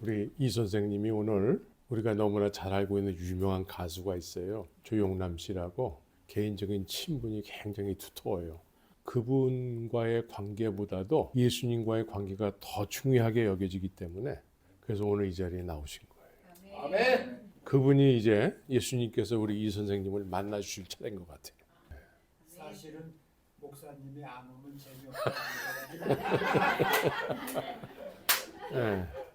우리 이 선생님이 오늘 우리가 너무나 잘 알고 있는 유명한 가수가 있어요. 조용남 씨라고 개인적인 친분이 굉장히 두터워요. 그분과의 관계보다도 예수님과의 관계가 더 중요하게 여겨지기 때문에 그래서 오늘 이 자리에 나오신 거예요. 아멘. 그분이 이제 예수님께서 우리 이 선생님을 만나 주실 차례인 것 같아요. 사실은 목사님이 안 오면 재미없어가지고 예.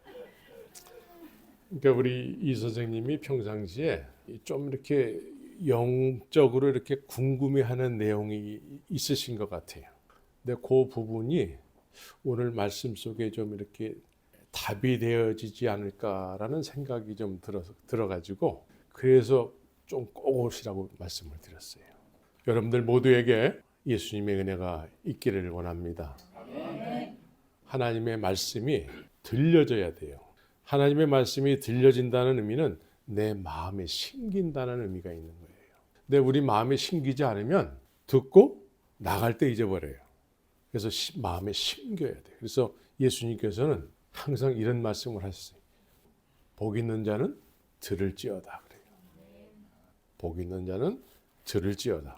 그러니까 우리 이 선생님이 평상시에 좀 이렇게 영적으로 이렇게 궁금해하는 내용이 있으신 것 같아요. 근데 그 부분이 오늘 말씀 속에 좀 이렇게 답이 되어지지 않을까라는 생각이 좀 들어 들어가지고 그래서 좀 꼭 오시라고 말씀을 드렸어요. 여러분들 모두에게 예수님의 은혜가 있기를 원합니다. 하나님의 말씀이 들려져야 돼요. 하나님의 말씀이 들려진다는 의미는 내 마음에 심긴다는 의미가 있는 거예요. 근데 우리 마음에 심기지 않으면 듣고 나갈 때 잊어버려요. 그래서 시- 마음에 심겨야 돼요. 그래서 예수님께서는 항상 이런 말씀을 하셨어요. 복 있는 자는 들을지어다 그래요. 복 있는 자는 들을지어다.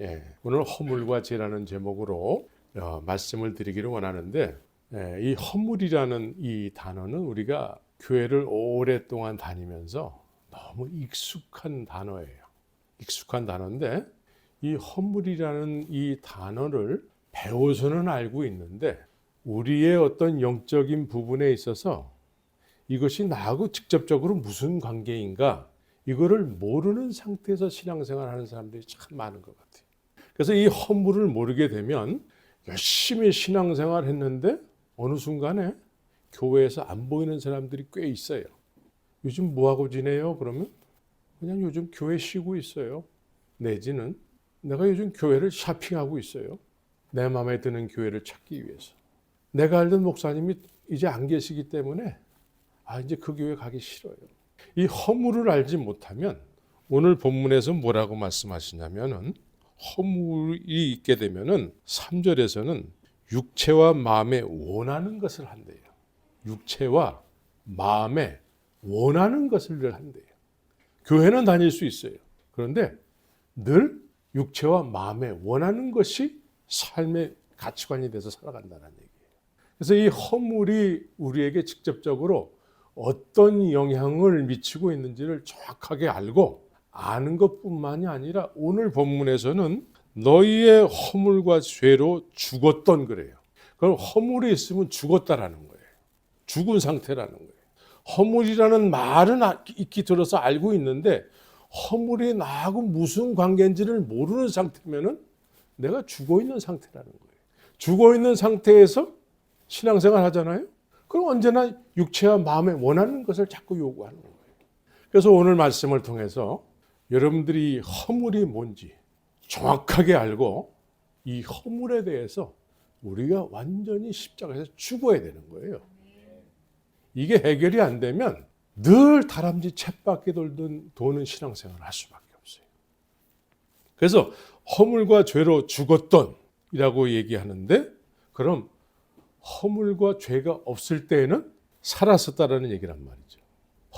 예, 오늘 허물과 죄라는 제목으로 어, 말씀을 드리기를 원하는데 예, 이 허물이라는 이 단어는 우리가 교회를 오랫동안 다니면서 너무 익숙한 단어예요. 익숙한 단어인데 이 허물이라는 이 단어를 배워서는 알고 있는데 우리의 어떤 영적인 부분에 있어서 이것이 나하고 직접적으로 무슨 관계인가 이거를 모르는 상태에서 신앙생활 하는 사람들이 참 많은 것 같아요. 그래서 이 허물을 모르게 되면 열심히 신앙생활 했는데 어느 순간에 교회에서 안 보이는 사람들이 꽤 있어요. 요즘 뭐 하고 지내요? 그러면 그냥 요즘 교회 쉬고 있어요. 내지는 내가 요즘 교회를 샤핑하고 있어요. 내 마음에 드는 교회를 찾기 위해서. 내가 알던 목사님이 이제 안 계시기 때문에 아 이제 그 교회 가기 싫어요. 이 허물을 알지 못하면 오늘 본문에서 뭐라고 말씀하시냐면은 허물이 있게 되면은 3절에서는 육체와 마음에 원하는 것을 한대요. 육체와 마음에 원하는 것을 한대요. 교회는 다닐 수 있어요. 그런데 늘 육체와 마음에 원하는 것이 삶의 가치관이 돼서 살아간다는 얘기예요. 그래서 이 허물이 우리에게 직접적으로 어떤 영향을 미치고 있는지를 정확하게 알고 아는 것뿐만이 아니라 오늘 본문에서는 너희의 허물과 죄로 죽었던 그래요. 그럼 허물이 있으면 죽었다라는 거예요. 죽은 상태라는 거예요. 허물이라는 말은 아- 익히 들어서 알고 있는데 허물이 나하고 무슨 관계인지를 모르는 상태면은 내가 죽어 있는 상태라는 거예요. 죽어 있는 상태에서 신앙생활 하잖아요. 그럼 언제나 육체와 마음에 원하는 것을 자꾸 요구하는 거예요. 그래서 오늘 말씀을 통해서 여러분들이 허물이 뭔지 정확하게 알고 이 허물에 대해서 우리가 완전히 십자가에서 죽어야 되는 거예요. 이게 해결이 안 되면 늘 다람쥐 챗바퀴 돌던 도는 신앙생활을 할 수밖에 없어요. 그래서 허물과 죄로 죽었던이라고 얘기하는데 그럼 허물과 죄가 없을 때에는 살았었다라는 얘기란 말이죠.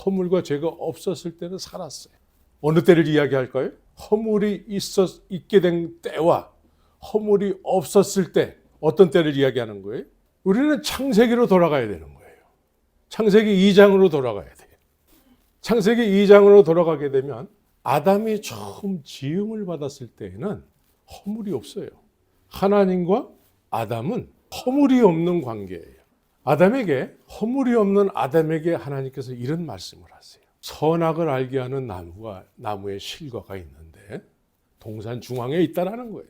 허물과 죄가 없었을 때는 살았어요. 어느 때를 이야기할까요? 허물이 있었 있게 된 때와 허물이 없었을 때 어떤 때를 이야기하는 거예요? 우리는 창세기로 돌아가야 되는 거예요. 창세기 2장으로 돌아가야 돼요. 창세기 2장으로 돌아가게 되면 아담이 처음 지음을 받았을 때에는 허물이 없어요. 하나님과 아담은 허물이 없는 관계예요. 아담에게 허물이 없는 아담에게 하나님께서 이런 말씀을 하세요. 선악을 알게 하는 나무가 나무의 실과가 있는데 동산 중앙에 있다라는 거예요.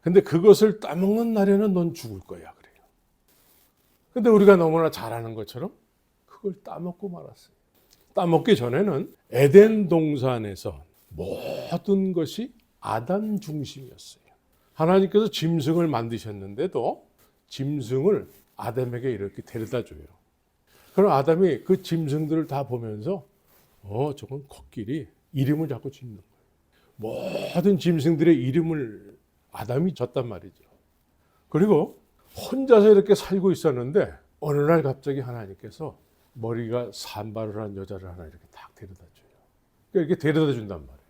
근데 그것을 따먹는 날에는 넌 죽을 거야 그래요. 근데 우리가 너무나 잘 아는 것처럼 그걸 따먹고 말았어요. 따먹기 전에는 에덴 동산에서 모든 것이 아담 중심이었어요. 하나님께서 짐승을 만드셨는데도 짐승을 아담에게 이렇게 데려다 줘요. 그럼 아담이 그 짐승들을 다 보면서 어, 저건 코끼리 이름을 자꾸 짓는 거예요. 모든 짐승들의 이름을 아담이 졌단 말이죠. 그리고 혼자서 이렇게 살고 있었는데 어느 날 갑자기 하나님께서 머리가 산발을 한 여자를 하나 이렇게 딱 데려다 줘요. 그러니까 이렇게 데려다 준단 말이에요.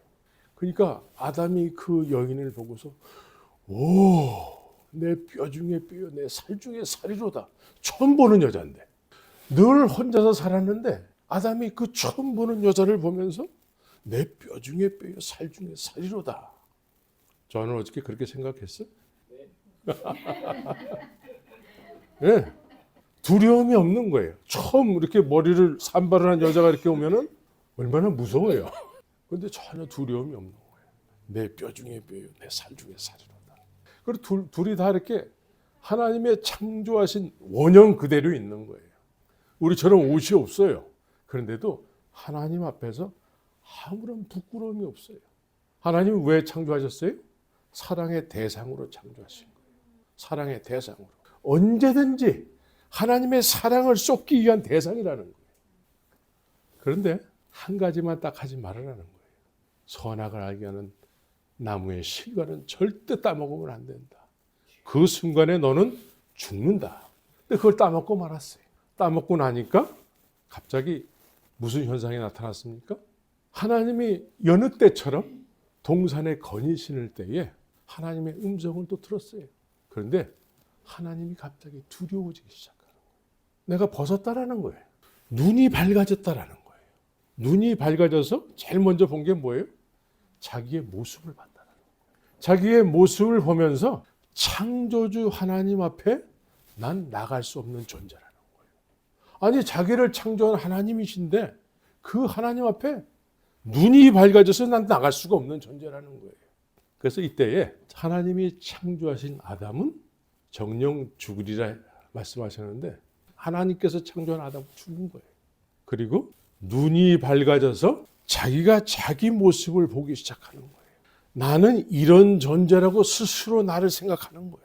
그러니까 아담이 그 여인을 보고서 오, 내 뼈 중에 뼈요, 내살 중에 살이로다. 처음 보는 여자인데 늘 혼자서 살았는데 아담이 그 처음 보는 여자를 보면서 내 뼈 중에 뼈요, 살 중에 살이로다. 저는 어저께 그렇게 생각했어요. 예. 두려움이 없는 거예요. 처음 이렇게 머리를 산발을 한 여자가 이렇게 오면은 얼마나 무서워요. 근데 전혀 두려움이 없는 거예요. 내 뼈 중에 뼈요, 내 살 중에 살이로다. 그리고 둘, 둘이 다 이렇게 하나님의 창조하신 원형 그대로 있는 거예요. 우리처럼 옷이 없어요. 그런데도 하나님 앞에서 아무런 부끄러움이 없어요. 하나님은 왜 창조하셨어요? 사랑의 대상으로 창조하신 거예요. 사랑의 대상으로. 언제든지 하나님의 사랑을 쏟기 위한 대상이라는 거예요. 그런데 한 가지만 딱 하지 말으라는 거예요. 선악을 알게 하는 나무의 실과는 절대 따먹으면 안 된다. 그 순간에 너는 죽는다. 근데 그걸 따먹고 말았어요. 따먹고 나니까 갑자기 무슨 현상이 나타났습니까? 하나님이 여느 때처럼 동산에 건이 신을 때에 하나님의 음성을 또 들었어요. 그런데 하나님이 갑자기 두려워지기 시작하는 거예요. 내가 벗었다라는 거예요. 눈이 밝아졌다라는 거예요. 눈이 밝아져서 제일 먼저 본 게 뭐예요? 자기의 모습을 봤다는 거예요. 자기의 모습을 보면서 창조주 하나님 앞에 난 나갈 수 없는 거예요. 아니 자기를 창조한 하나님이신데 그 하나님 앞에 눈이 밝아져서 난 나갈 수가 없는 존재라는 거예요. 그래서 이때에 하나님이 창조하신 아담은 정령 죽으리라 말씀하셨는데 하나님께서 창조한 아담은 죽은 거예요. 그리고 눈이 밝아져서 자기가 자기 모습을 보기 시작하는 거예요. 나는 이런 존재라고 스스로 나를 생각하는 거예요.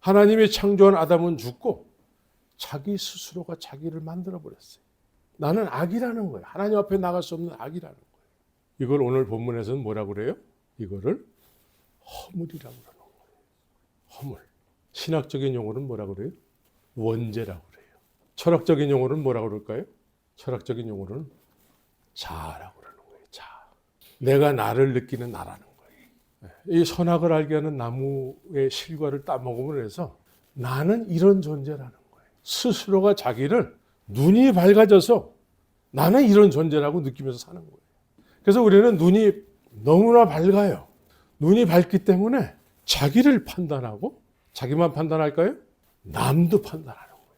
하나님이 창조한 아담은 죽고 자기 스스로가 자기를 만들어 버렸어요. 나는 악이라는 거예요. 하나님 앞에 나갈 수 없는 악이라는 거예요. 이걸 오늘 본문에서는 뭐라고 그래요? 이거를 허물이라고 그러는 거예요. 허물. 신학적인 용어는 뭐라고 그래요? 원죄라고 그래요. 철학적인 용어는 뭐라고 그럴까요? 철학적인 용어는 자아라고 그러는 거예요. 자. 내가 나를 느끼는 나라는 거예요. 이 선악을 알게 하는 나무의 실과를 따먹음을 해서 나는 이런 존재라는 거예요. 스스로가 자기를 눈이 밝아져서 나는 이런 존재라고 느끼면서 사는 거예요. 그래서 우리는 눈이 너무나 밝아요. 눈이 밝기 때문에 자기를 판단하고 자기만 판단할까요? 남도 판단하는 거예요.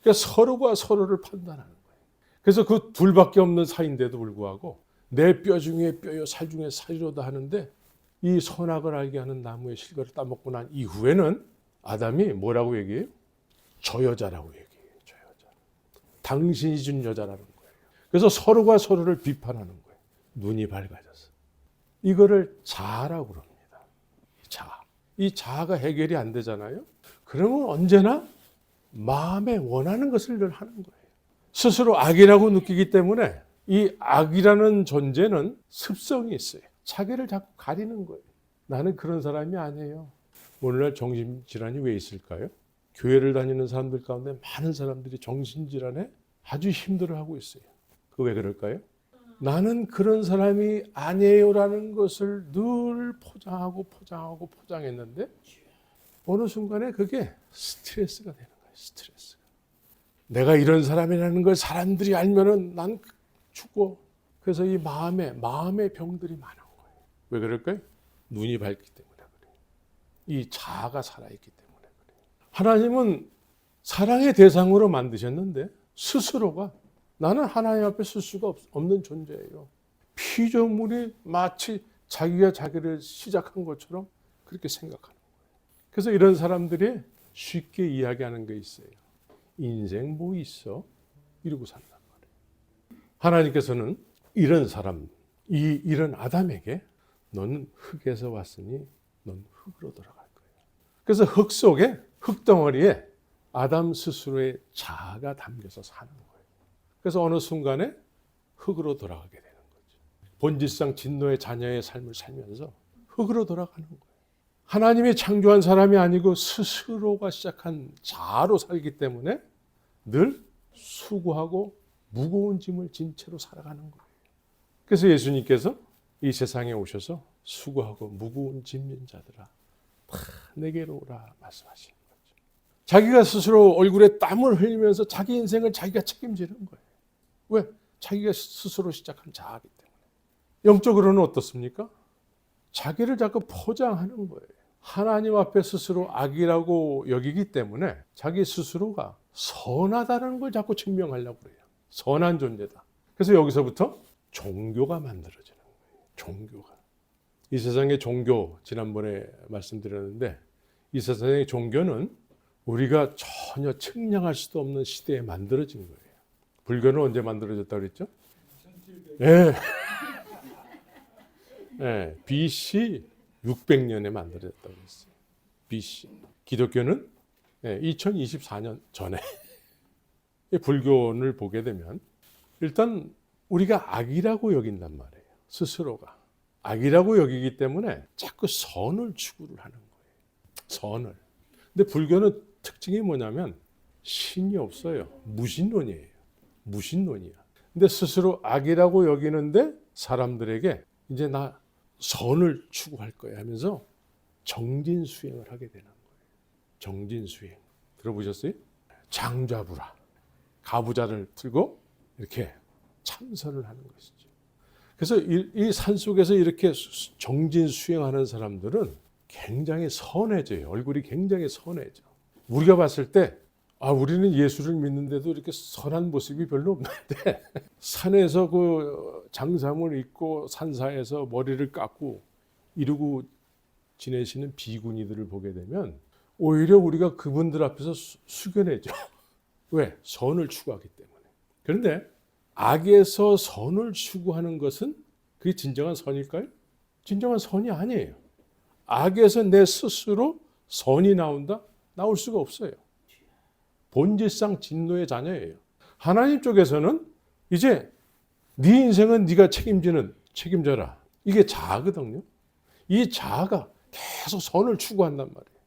그러니까 서로가 서로를 판단하는 거예요. 그래서 그 둘밖에 없는 사이인데도 불구하고 내 뼈 중에 뼈요 살 중에 살이로다 하는데 이 선악을 알게 하는 나무의 실과를 따먹고 난 이후에는 아담이 뭐라고 얘기해요? 저 여자라고 얘기해요. 저 여자. 당신이 준 여자라는 거예요. 그래서 서로가 서로를 비판하는 거예요. 눈이 밝아져서. 이거를 자아라고 그럽니다. 자아. 이 자아가 해결이 안 되잖아요. 그러면 언제나 마음에 원하는 것을 늘 하는 거예요. 스스로 악이라고 느끼기 때문에 이 악이라는 존재는 습성이 있어요. 자기를 자꾸 가리는 거예요. 나는 그런 사람이 아니에요. 오늘날 정신질환이 왜 있을까요? 교회를 다니는 사람들 가운데 많은 사람들이 정신질환에 아주 힘들어하고 있어요. 그 왜 그럴까요? 나는 그런 사람이 아니에요라는 것을 늘 포장하고 포장하고 포장했는데 어느 순간에 그게 스트레스가 되는 거예요. 스트레스가. 내가 이런 사람이라는 걸 사람들이 알면은 난 죽어. 그래서 이 마음에 마음의 병들이 많은 거예요. 왜 그럴까요? 눈이 밝기 때문에 그래요. 이 자아가 살아있기. 하나님은 사랑의 대상으로 만드셨는데 스스로가 나는 하나님 앞에 쓸 수가 없- 없는 존재예요. 피조물이 마치 자기가 자기를 시작한 것처럼 그렇게 생각하는 거예요. 그래서 이런 사람들이 쉽게 이야기하는 게 있어요. 인생 뭐 있어? 이러고 산단 말이에요. 하나님께서는 이런 사람, 이 이런 아담에게 너는 흙에서 왔으니 넌 흙으로 돌아갈 거야. 그래서 흙 속에 흙 덩어리에 아담 스스로의 자아가 담겨서 사는 거예요. 그래서 어느 순간에 흙으로 돌아가게 되는 거죠. 본질상 진노의 자녀의 삶을 살면서 흙으로 돌아가는 거예요. 하나님이 창조한 사람이 아니고 스스로가 시작한 자아로 살기 때문에 늘 수고하고 무거운 짐을 진 채로 살아가는 거예요. 그래서 예수님께서 이 세상에 오셔서 수고하고 무거운 짐진 자들아 다 내게로 오라 거죠. 자기가 스스로 얼굴에 땀을 흘리면서 자기 인생을 자기가 책임지는 거예요. 왜? 자기가 스스로 시작한 자아기 때문에. 영적으로는 어떻습니까? 자기를 자꾸 포장하는 거예요. 하나님 앞에 스스로 악이라고 여기기 때문에 자기 스스로가 선하다는 걸 자꾸 증명하려고 그래요. 선한 존재다. 그래서 여기서부터 종교가 만들어지는 거예요. 종교가. 이 세상의 종교 지난번에 말씀드렸는데 이 세상의 종교는 우리가 전혀 측량할 수도 없는 시대에 만들어진 거예요. 불교는 언제 만들어졌다고 그랬죠? 1700 예. 예, BC 600년에 만들어졌다고 했어요. BC. 기독교는 예, 2024년 전에. 이 불교를 보게 되면 일단 우리가 악이라고 여긴단 말이에요. 스스로가. 악이라고 여기기 때문에 자꾸 선을 추구를 하는 거예요. 선을. 근데 불교는 특징이 뭐냐면 신이 없어요. 무신론이에요. 무신론이야. 근데 스스로 악이라고 여기는데 사람들에게 이제 나 선을 추구할 거야 하면서 정진 수행을 하게 되는 거예요. 정진 수행. 들어보셨어요? 장좌부라. 가부좌를 들고 이렇게 참선을 하는 것이죠. 그래서 이산 속에서 이렇게 수- 정진 수행하는 사람들은 굉장히 선해져요. 얼굴이 굉장히 선해져. 우리가 봤을 때 아, 우리는 예수를 믿는데도 이렇게 선한 모습이 별로 없는데 산에서 그 장삼을 입고 산사에서 머리를 깎고 이러고 지내시는 비구니들을 보게 되면 오히려 우리가 그분들 앞에서 수- 숙연해져. 왜? 선을 추구하기 때문에. 그런데 악에서 선을 추구하는 것은 그게 진정한 선일까요? 진정한 선이 아니에요. 악에서 내 스스로 선이 나온다? 나올 수가 없어요. 본질상 진노의 자녀예요. 하나님 쪽에서는 이제 네 인생은 네가 책임지는 책임져라. 이게 자아거든요. 이 자아가 계속 선을 추구한단 말이에요.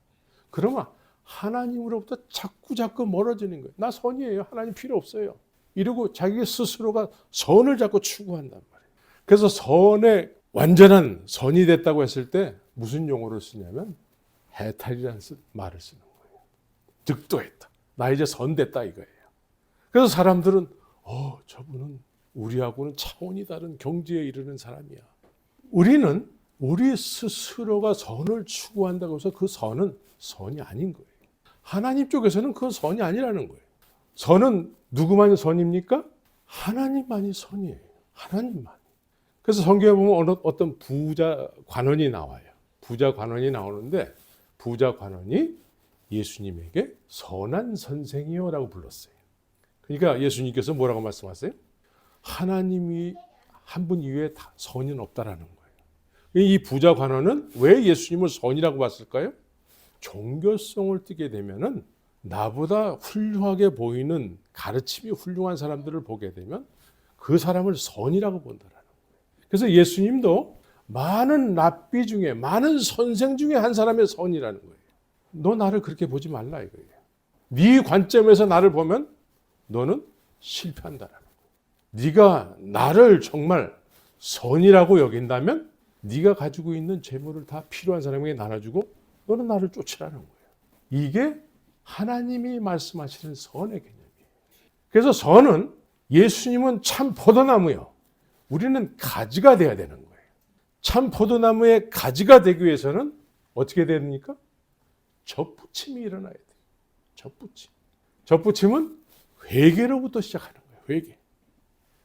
그러면 하나님으로부터 자꾸 자꾸 멀어지는 거예요. 나 선이에요. 하나님 필요 없어요. 이러고 자기 스스로가 선을 자꾸 추구한단 말이에요. 그래서 선의 완전한 선이 됐다고 했을 때 무슨 용어를 쓰냐면 해탈이라는 쓰- 말을 쓰는 거예요. 득도했다. 나 이제 선 됐다 이거예요. 그래서 사람들은 어 저분은 우리하고는 차원이 다른 경지에 이르는 사람이야. 우리는 우리 스스로가 선을 추구한다고 해서 그 선은 선이 아닌 거예요. 하나님 쪽에서는 그건 선이 아니라는 거예요. 선은 누구만이 선입니까? 하나님만이 선이에요. 하나님만. 그래서 성경에 보면 어느 어떤 부자 관원이 나와요. 부자 관원이 나오는데 부자 관원이 예수님에게 선한 선생이요라고 불렀어요. 그러니까 예수님께서 뭐라고 말씀하세요? 하나님이 한 분 이외에 다 선은 없다라는 거예요. 이 부자 관원은 왜 예수님을 선이라고 봤을까요? 종교성을 띠게 되면은 나보다 훌륭하게 보이는 가르침이 훌륭한 사람들을 보게 되면 그 사람을 선이라고 본다라는 거예요. 그래서 예수님도 많은 랍비 중에 많은 선생 중에 한 사람의 선이라는 거예요. 너 나를 그렇게 보지 말라 이거예요. 네 관점에서 나를 보면 너는 실패한다라는 거예요. 네가 나를 정말 선이라고 여긴다면 네가 가지고 있는 재물을 다 필요한 사람에게 나눠주고 너는 나를 쫓으라는 거예요. 이게 하나님이 말씀하시는 선의 개념이에요. 그래서 선은 예수님은 참 포도나무요. 우리는 가지가 돼야 되는 거예요. 참 포도나무의 가지가 되기 위해서는 어떻게 됩니까? 접붙임이 일어나야 돼요. 접붙임. 접붙임은 회개로부터 시작하는 거예요. 회개.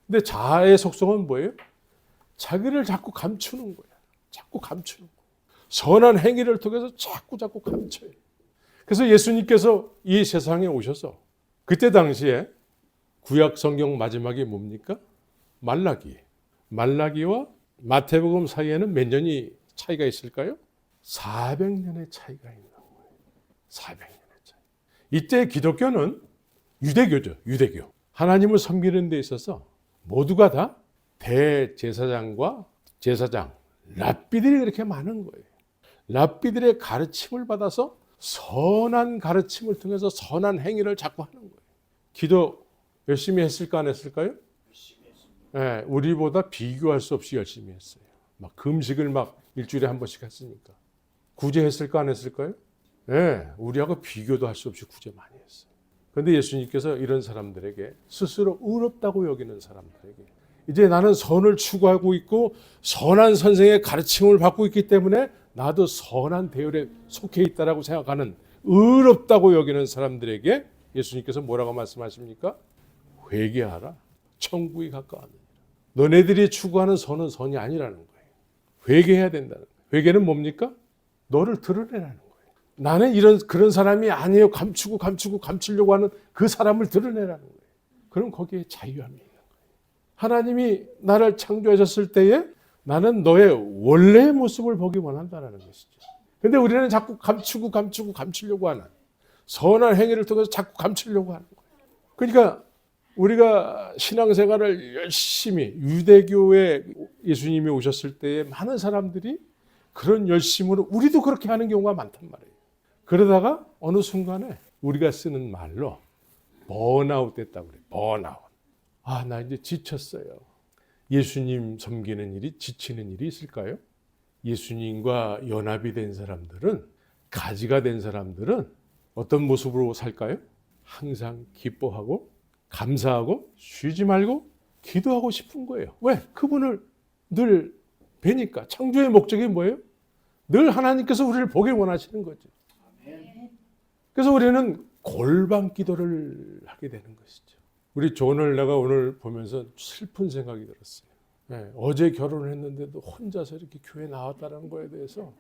근데 자아의 속성은 뭐예요? 자기를 자꾸 감추는 거예요. 자꾸 감추는 거예요. 선한 행위를 통해서 자꾸 자꾸 감춰요. 그래서 예수님께서 이 세상에 오셔서 그때 당시에 구약 성경 마지막이 뭡니까? 말라기. 말라기와 마태복음 사이에는 몇 년이 차이가 있을까요? 400년의 차이가 있는. 400년의 차이. 이때 기독교는 유대교죠. 유대교. 하나님을 섬기는 데 있어서 모두가 다 대제사장과 제사장, 랍비들이 그렇게 많은 거예요. 랍비들의 가르침을 받아서 선한 가르침을 통해서 선한 행위를 자꾸 하는 거예요. 기도 열심히 했을까 안 했을까요? 예, 우리보다 비교할 수 없이 열심히 했어요. 막 금식을 막 일주일에 한 번씩 했으니까. 구제했을까 안 했을까요? 예, 우리하고 비교도 할 수 없이 구제 많이 했어요. 그런데 예수님께서 이런 사람들에게 스스로 의롭다고 여기는 사람들에게 이제 나는 선을 추구하고 있고 선한 선생의 가르침을 받고 있기 때문에 나도 선한 대열에 속해 있다라고 생각하는 의롭다고 여기는 사람들에게 예수님께서 뭐라고 말씀하십니까? 회개하라. 천국이 가까웠느니라. 너네들이 추구하는 선은 선이 아니라는 거예요. 회개해야 된다는 거예요. 회개는 뭡니까? 너를 드러내라는. 나는 이런 그런 사람이 아니에요. 감추고 감추고 감추려고 하는 그 사람을 드러내라는 거예요. 그럼 거기에 자유함이 있는 거예요. 하나님이 나를 창조하셨을 때에 나는 너의 원래의 모습을 보기 원한다는 것이죠. 근데 우리는 자꾸 감추고 감추고 감추려고 하는 선한 행위를 통해서 자꾸 감추려고 하는 거예요. 그러니까 우리가 신앙생활을 열심히 유대교에 예수님이 오셨을 때에 많은 사람들이 그런 열심으로 우리도 그렇게 하는 경우가 많단 말이에요. 그러다가 어느 순간에 우리가 쓰는 말로 번아웃 됐다고 그래요. 번아웃. 아, 나 이제 지쳤어요. 예수님 섬기는 일이 지치는 일이 있을까요? 예수님과 연합이 된 사람들은 가지가 된 사람들은 어떤 모습으로 살까요? 항상 기뻐하고 감사하고 쉬지 말고 기도하고 싶은 거예요. 왜? 그분을 늘 뵈니까 창조의 목적이 뭐예요? 늘 하나님께서 우리를 보길 원하시는 거죠. 그래서 우리는 골방 기도를 하게 되는 것이죠. 우리 존을 내가 오늘 보면서 슬픈 생각이 들었어요. 네, 어제 결혼을 했는데도 혼자서 이렇게 교회 나왔다는 거에 대해서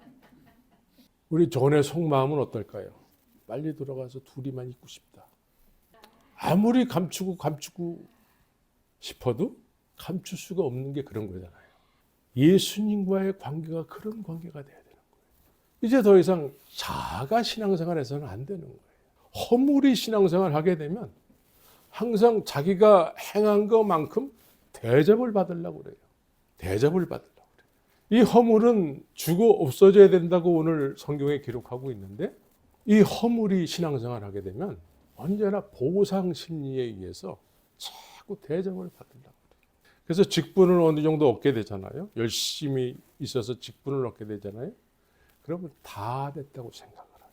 우리 존의 속마음은 어떨까요? 빨리 들어가서 둘이만 있고 싶다. 아무리 감추고 감추고 싶어도 감출 수가 없는 게 그런 거잖아요. 예수님과의 관계가 그런 관계가 거예요. 이제 더 이상 자가 신앙생활에서는 안 되는 거예요. 허물이 신앙생활 하게 되면 항상 자기가 행한 것만큼 대접을 받으려고 그래요. 대접을 받으려고 그래요. 이 허물은 죽어 없어져야 된다고 오늘 성경에 기록하고 있는데 이 허물이 신앙생활 하게 되면 언제나 보상 심리에 의해서 자꾸 대접을 받으려고 그래요. 그래서 직분을 어느 정도 얻게 되잖아요. 열심히 있어서 직분을 얻게 되잖아요. 그러면 다 됐다고 생각을 해요.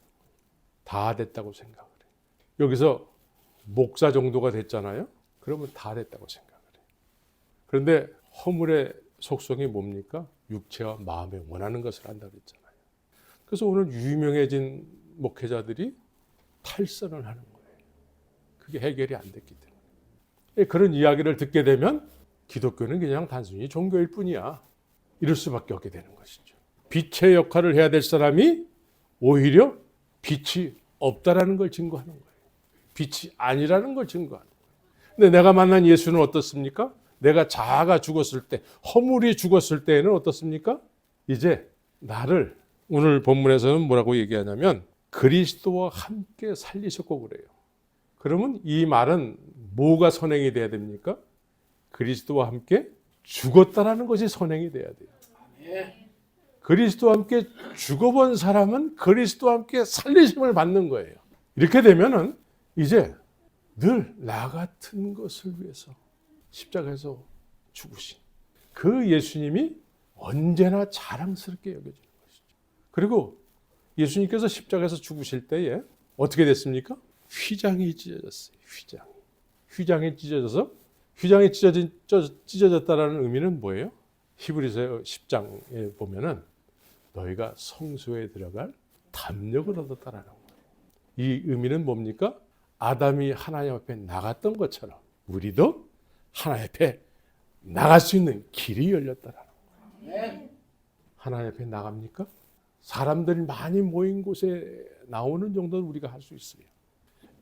다 됐다고 생각을 해요. 여기서 목사 정도가 됐잖아요. 그러면 다 됐다고 생각을 해요. 그런데 허물의 속성이 뭡니까? 육체와 마음에 원하는 것을 한다고 했잖아요. 그래서 오늘 유명해진 목회자들이 탈선을 하는 거예요. 그게 해결이 안 됐기 때문에. 예, 그런 이야기를 듣게 되면 기독교는 그냥 단순히 종교일 뿐이야. 이럴 수밖에 없게 되는 것이죠. 빛의 역할을 해야 될 사람이 오히려 빛이 없다라는 걸 증거하는 거예요. 빛이 아니라는 걸 증거하는 거예요. 근데 내가 만난 예수는 어떻습니까? 내가 자아가 죽었을 때, 허물이 죽었을 때에는 어떻습니까? 이제 나를 오늘 본문에서는 뭐라고 얘기하냐면 그리스도와 함께 살리셨고 그래요. 그러면 이 말은 뭐가 선행이 돼야 됩니까? 그리스도와 함께 죽었다라는 것이 선행이 돼야 돼요. 그리스도와 함께 죽어본 사람은 그리스도와 함께 살리심을 받는 거예요. 이렇게 되면은 이제 늘 나 같은 것을 위해서 십자가에서 죽으신 그 예수님이 언제나 자랑스럽게 여겨지는 것이죠. 그리고 예수님께서 십자가에서 죽으실 때에 어떻게 됐습니까? 휘장이 찢어졌어요. 휘장. 휘장이 찢어져서 휘장이 찢어진 찢어졌다라는 의미는 뭐예요? 히브리서 10장에 보면은 너희가 성소에 들어갈 담력을 얻었다라는 거예요. 이 의미는 뭡니까? 아담이 하나님 앞에 나갔던 것처럼 우리도 하나님 앞에 나갈 수 있는 길이 열렸다라는 거예요. 하나님 앞에 나갑니까? 사람들이 많이 모인 곳에 나오는 정도는 우리가 할 수 있어요.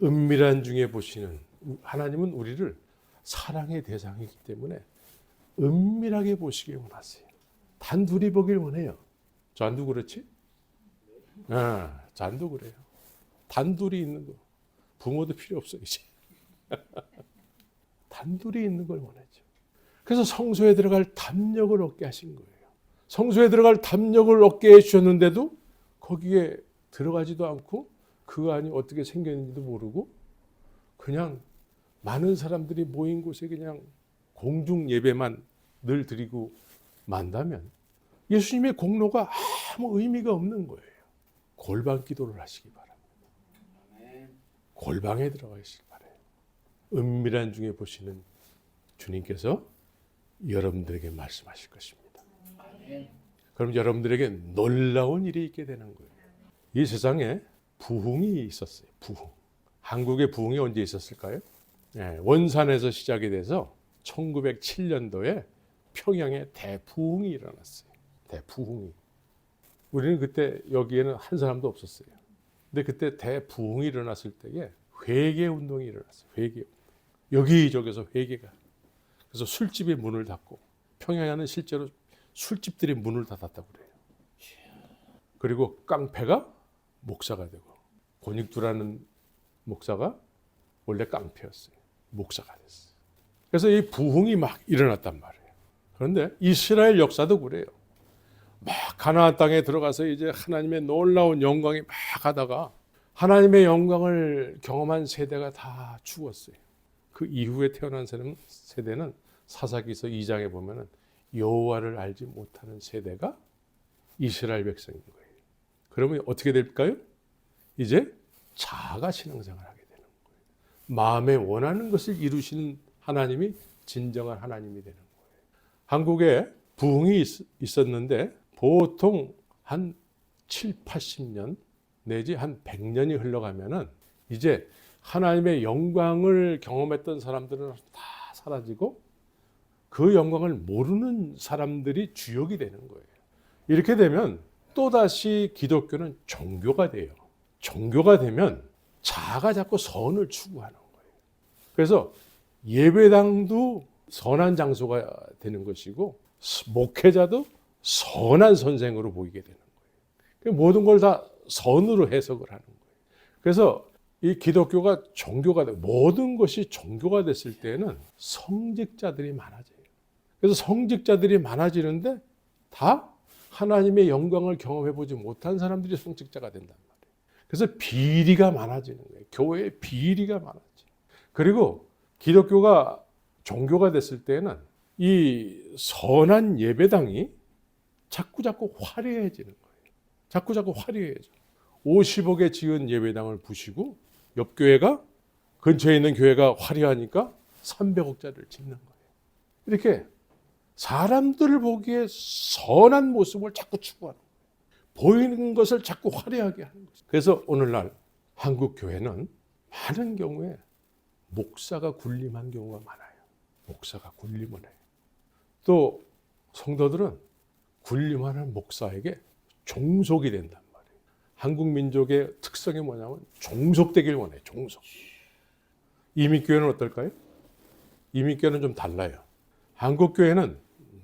은밀한 중에 보시는 하나님은 우리를 사랑의 대상이기 때문에 은밀하게 보시길 원하세요. 단둘이 보길 원해요. 잔도 그렇지? 아, 잔도 그래요. 단둘이 있는 거. 부모도 필요 없어 이제. 단둘이 있는 걸 원하죠. 그래서 성소에 들어갈 담력을 얻게 하신 거예요. 성소에 들어갈 담력을 얻게 해주셨는데도 거기에 들어가지도 않고 그 안이 어떻게 생겼는지도 모르고 그냥 많은 사람들이 모인 곳에 그냥 공중 예배만 늘 드리고 만다면 예수님의 공로가 아무 의미가 없는 거예요. 골방 기도를 하시기 바랍니다. 골방에 들어가시기 바래요. 은밀한 중에 보시는 주님께서 여러분들에게 말씀하실 것입니다. 그럼 여러분들에게 놀라운 일이 있게 되는 거예요. 이 세상에 부흥이 있었어요. 부흥. 한국의 부흥이 언제 있었을까요? 예, 원산에서 시작이 돼서 1907년도에 평양에 대부흥이 일어났어요. 대부흥이. 우리는 그때 여기에는 한 사람도 없었어요. 근데 그때 대부흥이 일어났을 때에 회개 운동이 일어났어요. 회개. 여기저기서 회개가. 그래서 술집이 문을 닫고 평양에는 실제로 술집들이 문을 닫았다고 그래요. 그리고 깡패가 목사가 되고 권익두라는 목사가 원래 깡패였어요. 목사가 됐어요. 그래서 이 부흥이 막 일어났단 말이에요. 그런데 이스라엘 역사도 그래요. 막 가나안 땅에 들어가서 이제 하나님의 놀라운 영광이 막 하다가 하나님의 영광을 경험한 세대가 다 죽었어요. 그 이후에 태어난 세대는, 사사기서 2장에 보면은 여호와를 알지 못하는 세대가 이스라엘 백성인 거예요. 그러면 어떻게 될까요? 이제 자아가 신앙생활을 하게 되는 거예요. 마음에 원하는 것을 이루시는 하나님이 진정한 하나님이 되는 거예요. 한국에 부흥이 있- 있었는데 보통 한 7, 80년 내지 한 100년이 흘러가면은 이제 하나님의 영광을 경험했던 사람들은 다 사라지고 그 영광을 모르는 사람들이 주역이 되는 거예요. 이렇게 되면 또다시 기독교는 종교가 돼요. 종교가 되면 자아가 자꾸 선을 추구하는 거예요. 그래서 예배당도 선한 장소가 되는 것이고 목회자도 선한 선생으로 보이게 되는 거예요. 모든 걸 다 선으로 해석을 하는 거예요. 그래서 이 기독교가 종교가 되 모든 것이 종교가 됐을 때는 성직자들이 많아져요. 그래서 성직자들이 많아지는데 다 하나님의 영광을 경험해 보지 못한 사람들이 성직자가 된단 말이에요. 그래서 비리가 많아지는 거예요. 교회에 비리가 많아져. 그리고 기독교가 종교가 됐을 때는 이 선한 예배당이 자꾸 자꾸 화려해지는 거예요. 자꾸 자꾸 화려해져. 50억에 지은 예배당을 부시고 옆 교회가 근처에 있는 교회가 화려하니까 300억짜리를 짓는 거예요. 이렇게 사람들을 보기에 선한 모습을 자꾸 추구하는 거예요. 보이는 것을 자꾸 화려하게 하는 거죠. 그래서 오늘날 한국 교회는 많은 경우에 목사가 군림한 경우가 많아요. 목사가 군림을 해요. 또 성도들은 군림하는 목사에게 종속이 된단 말이에요. 한국 민족의 특성이 뭐냐면 종속되길 원해요. 종속. 이민교회는 어떨까요? 이민교회는 좀 달라요. 한국 교회는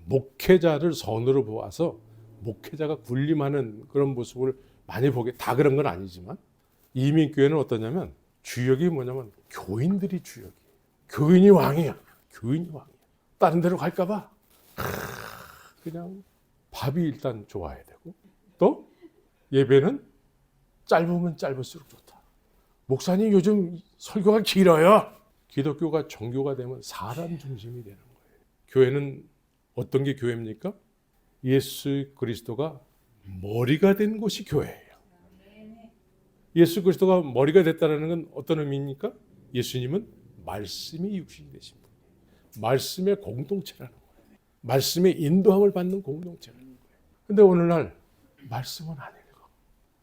목회자를 선으로 보아서 목회자가 군림하는 그런 모습을 많이 보게 다 그런 건 아니지만 이민교회는 어떠냐면 주역이 뭐냐면 교인들이 주역이 교인이 왕이야. 교인이 왕이야. 다른 데로 갈까봐 그냥 밥이 일단 좋아야 되고 또 예배는 짧으면 짧을수록 좋다. 목사님 요즘 설교가 길어요. 기독교가 종교가 되면 사람 중심이 되는 거예요. 교회는 어떤 게 교회입니까? 예수 그리스도가 머리가 된 곳이 교회예요. 예수 그리스도가 머리가 됐다는 건 어떤 의미입니까? 예수님은 말씀이 육신이 되신 분. 말씀의 공동체라는. 말씀의 인도함을 받는 공동체라는 거예요. 근데 오늘날 말씀은 안 읽어.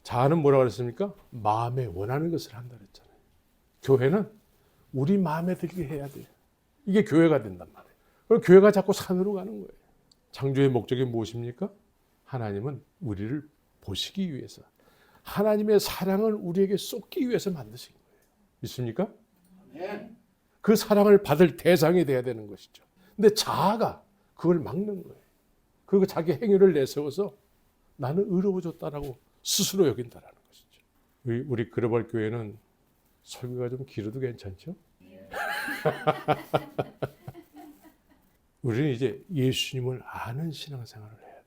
자아는 뭐라고 그랬습니까? 마음에 원하는 것을 한다 그랬잖아요. 교회는 우리 마음에 들게 해야 돼요. 이게 교회가 된단 말이에요. 그럼 교회가 자꾸 산으로 가는 거예요. 창조의 목적이 무엇입니까? 하나님은 우리를 보시기 위해서 하나님의 사랑을 우리에게 쏟기 위해서 만드신 거예요. 믿습니까? 그 사랑을 받을 대상이 돼야 되는 것이죠. 근데 자아가 그걸 막는 거예요. 그리고 자기 행위를 내세워서 나는 의로워졌다라고 스스로 여긴다라는 것이죠. 우리, 우리 그로벌 교회는 설교가 좀 길어도 괜찮죠? 우리는 이제 예수님을 아는 신앙생활을 해야 돼요.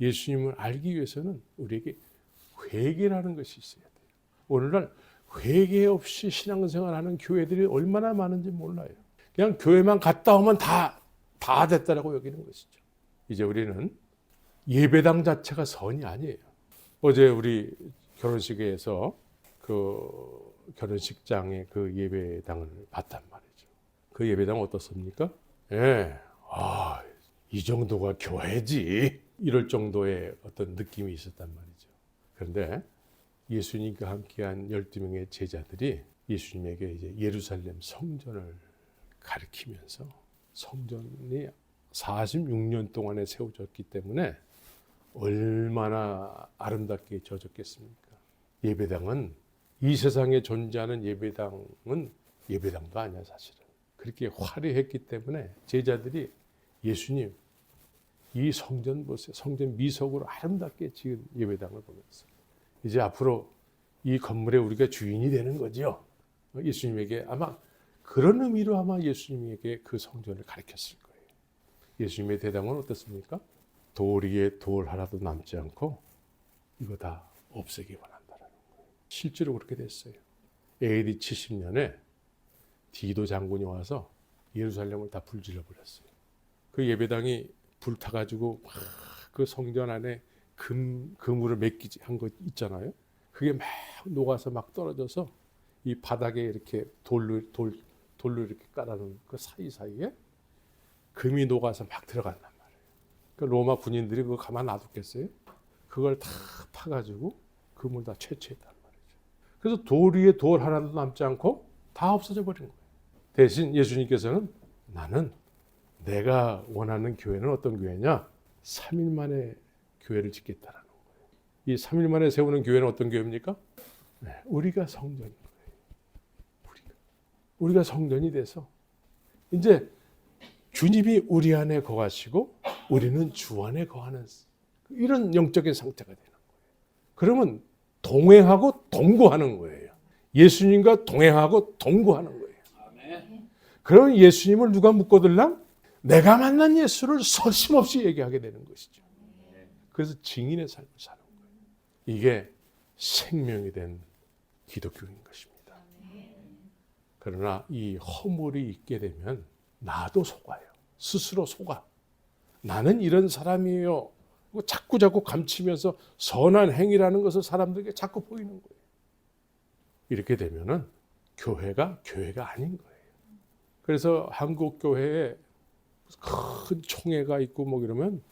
예수님을 알기 위해서는 우리에게 회개라는 것이 있어야 돼요. 오늘날 회개 없이 신앙생활하는 교회들이 얼마나 많은지 몰라요. 그냥 교회만 갔다 오면 다 다 됐다라고 여기는 것이죠. 이제 우리는 예배당 자체가 선이 아니에요. 어제 우리 결혼식에서 그 결혼식장의 그 예배당을 봤단 말이죠. 그 예배당 어떻습니까? 예, 아, 이 정도가 교회지. 이럴 정도의 어떤 느낌이 있었단 말이죠. 그런데 예수님과 함께한 12명의 제자들이 예수님에게 이제 예루살렘 성전을 가리키면서 성전이 46년 동안에 세워졌기 때문에 얼마나 아름답게 져졌겠습니까? 예배당은 이 세상에 존재하는 예배당은 예배당도 아니야 사실은. 그렇게 화려했기 때문에 제자들이 예수님 이 성전 보세요. 성전 미석으로 아름답게 지은 예배당을 보면서 이제 앞으로 이 건물에 우리가 주인이 되는 거죠. 예수님에게 아마 그런 의미로 아마 예수님에게 그 성전을 가르쳤을 거예요. 예수님의 대답은 어떻습니까? 돌 위에 돌 하나도 남지 않고 이거 다 없애기 원한다라는 거예요. 실제로 그렇게 됐어요. AD 70년에 디도 장군이 와서 예루살렘을 다 불질러 버렸어요. 그 예배당이 불타가지고 막 그 성전 안에 금 금으로 메끼지 한거 있잖아요. 그게 막 녹아서 막 떨어져서 이 바닥에 이렇게 돌로 돌 돌로 이렇게 깔아놓은 그 사이 사이에 금이 녹아서 막 들어간단 말이에요. 그 로마 군인들이 그거 가만 놔뒀겠어요? 그걸 다 파가지고 금을 다 채취했단 말이죠. 그래서 돌 위에 돌 하나도 남지 않고 다 없어져 버린 거예요. 대신 예수님께서는 나는 내가 원하는 교회는 어떤 교회냐? 3일 만에 교회를 짓겠다라는 거예요. 이 3일 만에 세우는 교회는 어떤 교회입니까? 네, 우리가. 우리가. 우리가 성전이 돼서 이제 주님이 우리 안에 거하시고 우리는 주 안에 거하는 이런 영적인 상태가 되는 거예요. 그러면 동행하고 동거하는 거예요. 예수님과 동행하고 동거하는 거예요. 그러면 예수님을 누가 묶어들랑? 내가 만난 예수를 서슴없이 얘기하게 되는 것이죠. 그래서 증인의 삶을 사는 거예요. 이게 생명이 된 기독교인 것입니다. 그러나 이 허물이 있게 되면 나도 속아요. 스스로 속아. 나는 이런 사람이에요. 그리고 자꾸 자꾸 감추면서 선한 행위라는 것을 사람들에게 자꾸 보이는 거예요. 이렇게 되면은 교회가 교회가 아닌 거예요. 그래서 한국 교회에 큰 총회가 있고 뭐 이러면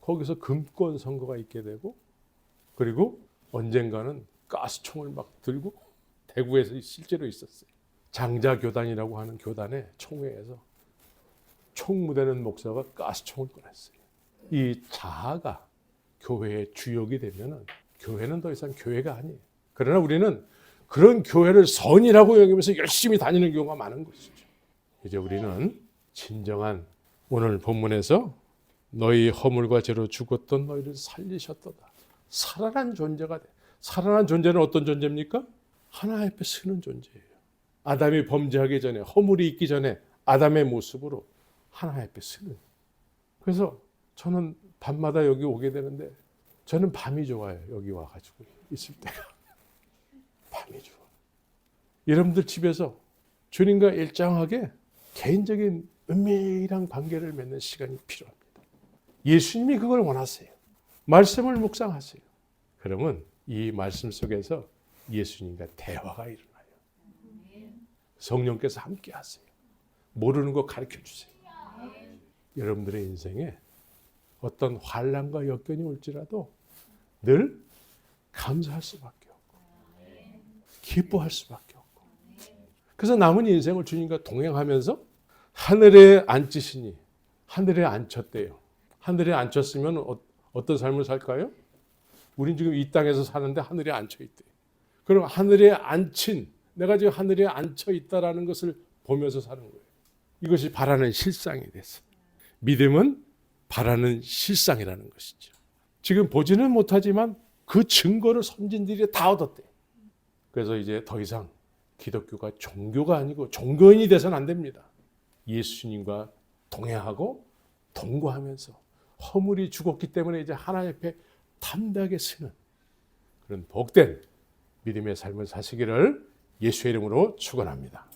거기서 금권 선거가 있게 되고 그리고 언젠가는 가스총을 막 들고 대구에서 실제로 있었어요. 장자교단이라고 하는 교단의 총회에서 총무되는 목사가 가스총을 꺼냈어요. 이 자아가 교회의 주역이 되면은 교회는 더 이상 교회가 아니에요. 그러나 우리는 그런 교회를 선이라고 여기면서 열심히 다니는 경우가 많은 것이죠. 이제 우리는 진정한 오늘 본문에서 너희 허물과 죄로 죽었던 너희를 살리셨도다. 살아난 존재가 돼. 살아난 존재는 어떤 존재입니까? 하나 앞에 서는 존재예요. 아담이 범죄하기 전에 허물이 있기 전에 아담의 모습으로 하나 앞에 서는. 그래서 저는 밤마다 여기 오게 되는데 저는 밤이 좋아요. 여기 와가지고 있을 때가 밤이 좋아. 여러분들 집에서 주님과 일정하게 개인적인 은밀한 관계를 맺는 시간이 필요합니다. 예수님이 그걸 원하세요. 말씀을 묵상하세요. 그러면 이 말씀 속에서 예수님과 대화가 일어나요. 성령께서 함께 하세요. 모르는 거 가르쳐 주세요. 여러분들의 인생에 어떤 환란과 역경이 올지라도 늘 감사할 수밖에 없고 기뻐할 수밖에 없고 그래서 남은 인생을 주님과 동행하면서 하늘에 앉으시니 하늘에 앉혔대요. 하늘에 앉혔으면 어, 어떤 삶을 살까요? 우린 지금 이 땅에서 사는데 하늘에 앉혀 있대. 그럼 하늘에 앉힌 내가 지금 하늘에 앉혀 있다라는 것을 보면서 사는 거예요. 이것이 바라는 실상이 됐어. 믿음은 바라는 실상이라는 것이죠. 지금 보지는 못하지만 그 증거를 선진들이 다 얻었대. 그래서 이제 더 이상 기독교가 종교가 아니고 종교인이 돼서는 안 됩니다. 예수님과 동행하고 동거하면서 허물이 죽었기 때문에 이제 하나님 앞에 담대하게 서는 그런 복된 믿음의 삶을 사시기를 예수의 이름으로 축원합니다.